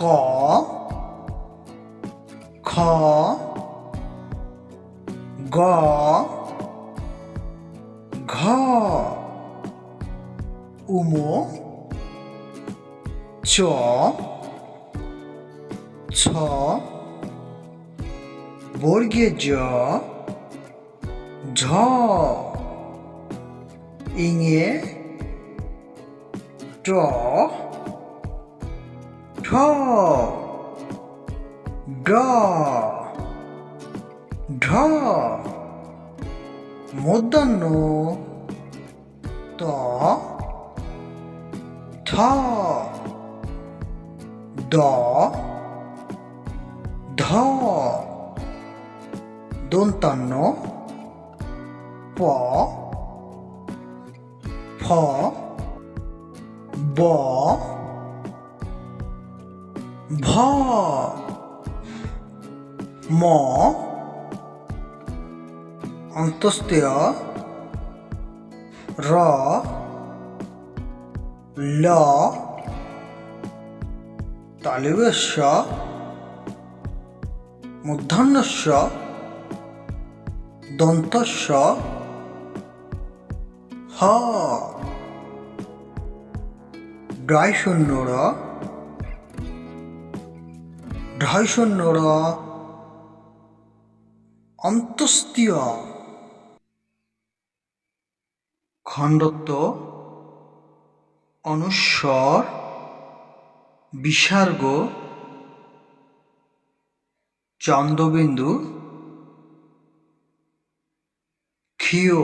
ক খ গ ঘ উমো চ ছ বর্গে জ ঝ ইঙে ট ঠ ড ঢ মূর্ধন্য ত থ দ ধ দন্তান্ন প ফ ব ভ ম অন্তস্তেয় র ল তালিবেশ্য মূর্ধন্যস্য দন্তস্য হ ডয় শূন্য র ঢয় শূন্য র অন্তস্তীয় খণ্ডত্ব অনুস্বর বিসর্গ চন্দ্রবিন্দু ক্ষীয়।